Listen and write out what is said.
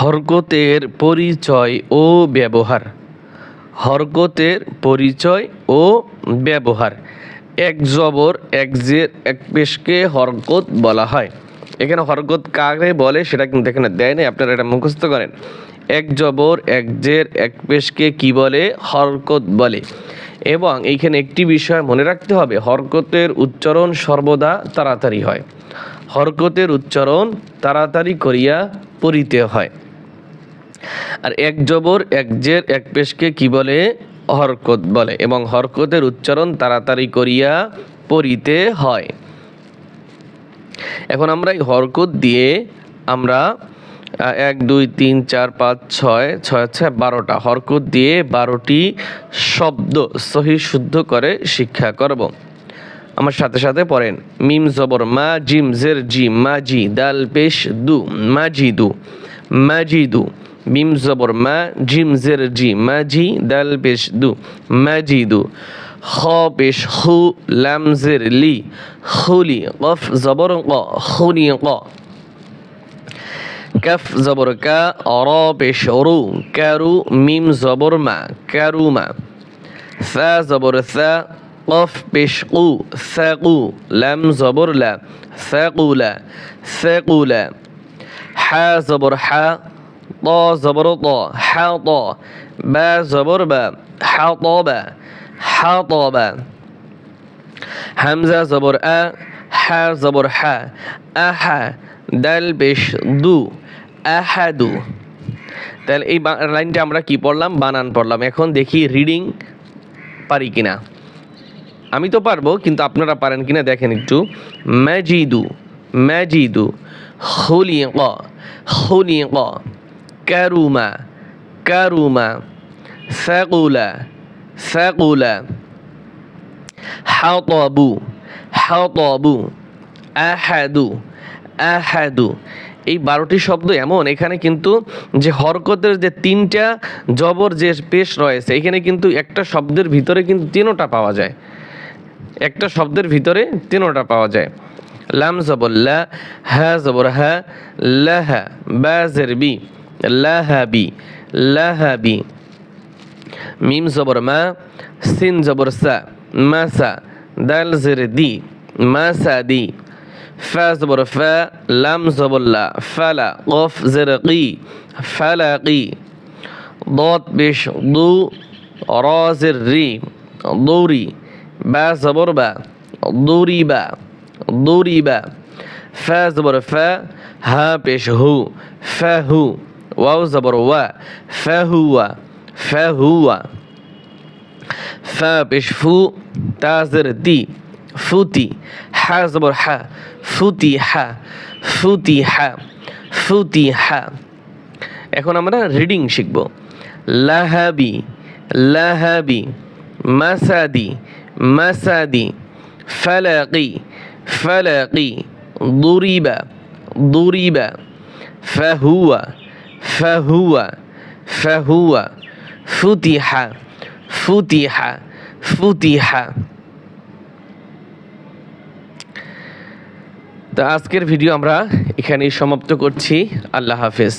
হরকতের পরিচয় ও ব্যবহার। হরকতের পরিচয় ও ব্যবহার। এক জবর, এক জের, এক পেশকে হরকত বলা হয়। এখানে হরকত কাকে বলে সেটা কিন্তু এখানে দেয় নাই, আপনারা এটা মুখস্থ করেন। এক জবর, এক জের, এক পেশকে কি বলে? হরকত বলে। এবং এইখানে একটি বিষয় মনে রাখতে হবে হরকতের উচ্চারণ সর্বদা তাড়াতাড়ি হয়। হরকতের উচ্চারণ তাড়াতাড়ি করিয়া পড়িতে হয়। আর এক জবর, এক জের, এক পেশকে কি বলে? হরকত বলে এবং হরকতের উচ্চারণ তাড়াতাড়ি করিয়া পড়িতে হয়। এখন আমরা এই হরকত দিয়ে আমরা এক, দুই, তিন, চার, পাঁচ, ছয় ছয় ছয়, বারোটা হরকত দিয়ে বারোটি শব্দ সহি শুদ্ধ করে শিক্ষা করব। আমার সাথে সাথে পড়েন। মিম জবর, মা জিম, জের জি মাজি দাল, পেশ, দু মাজিদু মাজিদু মিম জবর, মা জিম, জের জি মাজি দাল, পেশ, দু মাজিদু খ পেশ, হু, লাম, জের, লি খুলি কফ, জবর, ক খুনি ক। কাফ, জবর, কা অর পেশ, রু, কারু, মিম, জবর, মা, কারু, মা। সা জবর সা কফ পেশ কু স্যাকু ল্যাম জবর ল্যা স্যাকুলা স্যাকুলা হ্যা জবর হ্যা ত জবর ত হ্যা ত ব্যা জবর ব্যা হ্যা ত ব্যা হ্যা ত ব্যা হামজা জবর আ হ্যা জবর হ্যা আহা দাল পেশ দু আহাদু তাহলে এই লাইনটা আমরা কি পড়লাম? বানান পড়লাম। এখন দেখি রিডিং পারি কিনা। আমি তো পারব, কিন্তু আপনারা পারেন কিনা দেখেন একটু। ম্যাজিদু ম্যাজিদু খুলিক খুলিক কারুমা কারুমা, সাকুলা সাকুলা, হাতবু হাতবু, আহাদু আহাদু। এই বারোটি শব্দ এমন, এখানে কিন্তু যে হরকতের যে তিনটা জবর যে পেশ রয়েছে, এখানে কিন্তু একটা শব্দের ভিতরে কিন্তু তিনোটা পাওয়া যায়। একটা শব্দের ভিতরে তিনোটা পাওয়া যায় লাম জবর লা হা জবর হা লাহা বা জের বি লাহাবি লাহাবি মিম জবর মা সিন জবর সা মাসা দাল জের দি মাসা দি ফা জবর ফা লাম জবর লা ফালা কফ জের কি ফালাকি ضاد بش ضو راز الري ضوري বা জবর বা দুরি বা দুরি বা ফা জবর ফা হা পেশ হু ফা হু ওয়াও জবর ওয়া ফা হুয়া ফা হুয়া ফা পেশ ফু তাজের তি ফুতি হা জবর হা ফুতি হা ফুতি হা ফুতি হা এখন আমরা রিডিং শিখব। লাহাবি লাহাবি, মাসাদি মাসাদি ফালাকি ফালাকি দুরিবা দুরিবা ফাহুয়া ফাহুয়া ফাহুয়া ফুতিহা ফুতিহা ফুতিহা তো আজকের ভিডিও আমরা এখানেই সমাপ্ত করছি। আল্লাহ হাফেজ।